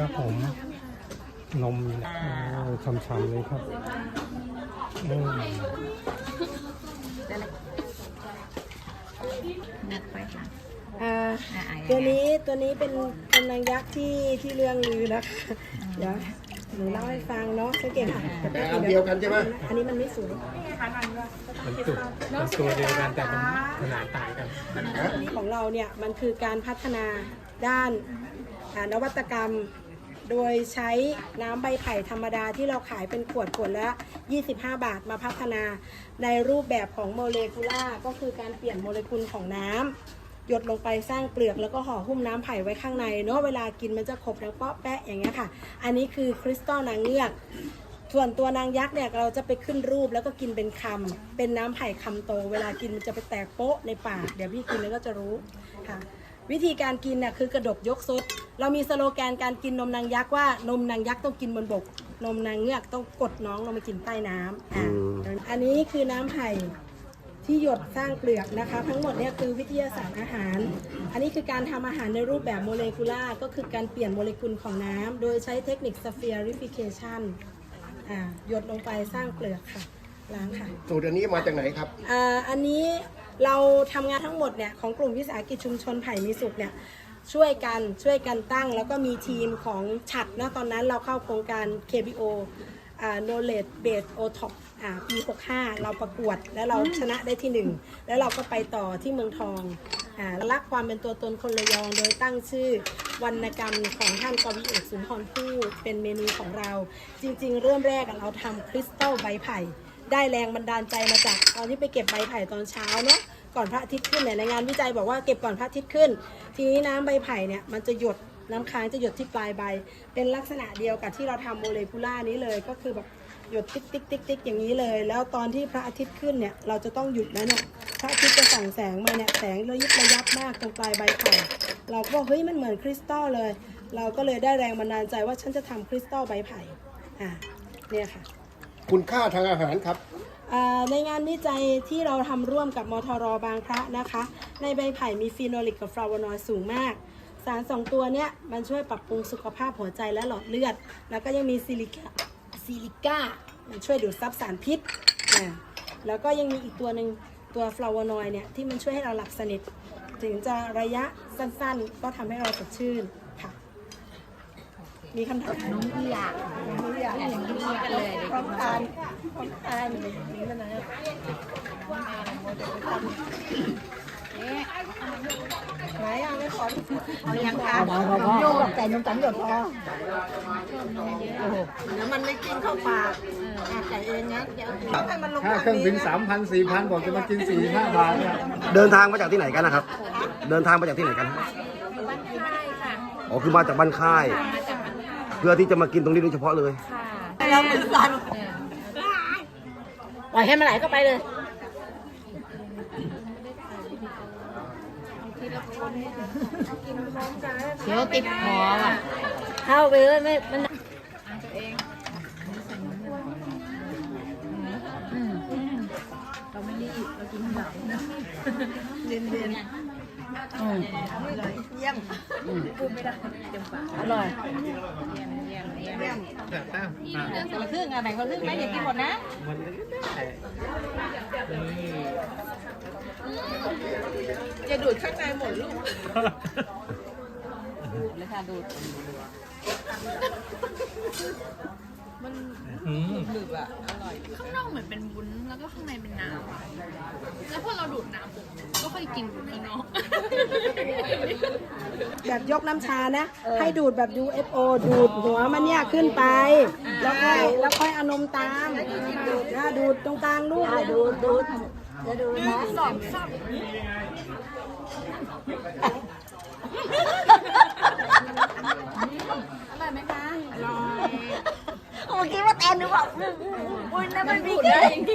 นะครับผม นมนี่นะโอ้ยช่ำๆเลยครับอืมนัดไปค่ะอ่าอ่าอ่าตัวนี้ตัวนี้เป็นเป็นนางยักษ์ที่ที่เรื่องลือนะคะเดี๋ยวหนูเล่าให้ฟังเนาะสังเกตค่ะแต่อันเดียวกันใช่ไหมอันนี้มันไม่สวยมันตุกมันตัวเดียวกันแต่มันขนาดต่างกันของเราเนี่ยมันคือการพัฒนาด้านอ่านวัตกรรม โดยใช้น้ำใบไผ่ธรรมดาที่เราขายเป็นขวดขวดละ 25 บาทมาพัฒนาในรูปแบบของโมเลกุล่าก็คือการเปลี่ยนโมเลกุลของน้ำหยดลงไปสร้างเปลือกแล้วก็ห่อหุ้มน้ำไผ่ไว้ข้างในเนาะเวลากินมันจะขบแล้วก็แปะอย่างเงี้ยค่ะ อันนี้คือคริสตัลนางเงือกส่วนตัวนางยักษ์เนี่ยเราจะไปขึ้นรูปแล้วก็กินเป็นคำเป็นน้ำไผ่คำโต เวลากินมันจะไปแตกโป๊ะในปากเดี๋ยวพี่กินแล้วก็จะรู้ค่ะ วิธีการกินน่ะคือกระดกยกซด เรามีสโลแกนการกินนมนางยักษ์ว่านมนางยักษ์ต้องกินบนบก นมนางเงือกต้องกดน้องลงไปกินใต้น้ำอะอันนี้คือน้ำไผ่ที่หยดสร้างเปลือกนะคะ ทั้งหมดเนี่ยคือวิทยาศาสตร์อาหาร อันนี้คือการทำอาหารในรูปแบบโมเลกุล่าก็คือการเปลี่ยนโมเลกุลของน้ำโดยใช้เทคนิค spherification อ่าหยดลงไปสร้างเปลือกค่ะล้างค่ะ สูตรอันนี้มาจากไหนครับอ่าอันนี้ เราทำงานทั้งหมดเนี่ยของกลุ่มวิสาหกิจชุมชนไผ่มีสุขเนี่ยช่วยกันช่วยกันตั้ง แล้วก็มีทีมของฉัดนะตอนนั้นเราเข้าโครงการ KBO knowledge based OTOP อ่าปี 65 เราประกวดแล้วเราชนะได้ที่หนึ่งแล้วเราก็ไปต่อที่เมืองทองอ่ารักความเป็นตัวตนคนระยองโดยตั้งชื่อวรรณกรรมของท่านกวีเอกสุนทรภู่เป็นเมนูของเรา จริง ๆ เริ่มแรกเราทำคริสตัลใบไผ่ ได้แรงบันดาลใจมาจากตอนที่ไปเก็บใบไผ่ตอนเช้าเนาะก่อนพระอาทิตย์ขึ้นเนี่ยในงานวิจัยบอกว่าเก็บก่อนพระอาทิตย์ขึ้น ทีนี้น้ำใบไผ่เนี่ยมันจะหยดน้ำค้างจะหยดที่ปลายใบ เป็นลักษณะเดียวกับที่เราทำโมเลกุล่านี้เลยก็คือแบบหยดติ๊กติ๊กติ๊กติ๊กอย่างนี้เลย แล้วตอนที่พระอาทิตย์ขึ้นเนี่ยเราจะต้องหยุดแล้วเนี่ยพระอาทิตย์จะส่องแสงมาเนี่ยแสงระยิบระยับมากตรงปลายใบไผ่เราก็บอกเฮ้ยมันเหมือนคริสตัลเลย เราก็เลยได้แรงบันดาลใจว่าฉันจะทำคริสตัลใบไผ่อ่าเนี่ยค่ะ คุณค่าทางอาหารครับ อ่าในงานวิจัยที่เราทำร่วมกับมทรบางพระนะคะ ในใบไผ่มีฟีโนลิกกับฟลาวโนอยด์สูงมาก สารสองตัวเนี้ยมันช่วยปรับปรุงสุขภาพหัวใจและหลอดเลือด แล้วก็ยังมีซิลิกาซิลิก้ามันช่วยดูดซับสารพิษอ่าแล้วก็ยังมีอีกตัวหนึ่งตัวฟลาวโนอยด์เนี่ยที่มันช่วยให้เราหลับสนิท ถึงจะระยะสั้นๆ ก็ทำให้เราสดชื่น มีคำถามน้องที่อยากไม่อยากอยากกินกันเลยเดี๋ยวพร้อมทานพร้อมทานนี่มันนะไหนอะไม่ขอเอายังคะโยกแต่นมจันหยดพอเดี๋ยวมันไม่กินเข้าปากอะไก่เองนะเดี๋ยวให้มันลงค่าเครื่องบินสามพันสี่พันบอกจะมากินสี่ห้าบาทเนี่ยเดินทางมาจากที่ไหนกันนะครับ เดินทางมาจากที่ไหนกันอ๋อคือมาจากบ้านค่าย เพื่อที่จะมากินตรงนี้โดยเฉพาะเลยเรามือสั่นปล่อยให้มันไหลเข้าไปเลยเดี๋ยวติดคอว่ะเข้าไปเลยไม่มันเราไม่รีบเรากินแบบเย็นๆ อร่อยแต่แต้มอะคนละครึ่งอะแบ่งคนละครึ่งไหมอย่ากินหมดนะมันก็ได้นี่อย่าดูดข้างในหมดลูกดูดเลยค่ะดูดอืมหนึบอะอร่อยข้างนอกเหมือนเป็นวุ้นแล้วก็ข้างในเป็นน้ำอะแล้วพอเราดูดน้ำปุ๊บก็ค่อยกินวุ้นข้างนอก แบบยกน้ำชานะ ให้ดูดแบบ UFO ดูดหัวมันเนี่ยขึ้นไป แล้วค่อยแล้วค่อยเอานมตามดูดนะดูดตรงกลางลูกเลยดูดดูดจะดูดนะสองสับอร่อยไหมคะอร่อยเมื่อกี้ว่าแตนหรือเปล่าอุ้ยนั่นมันมีได้จ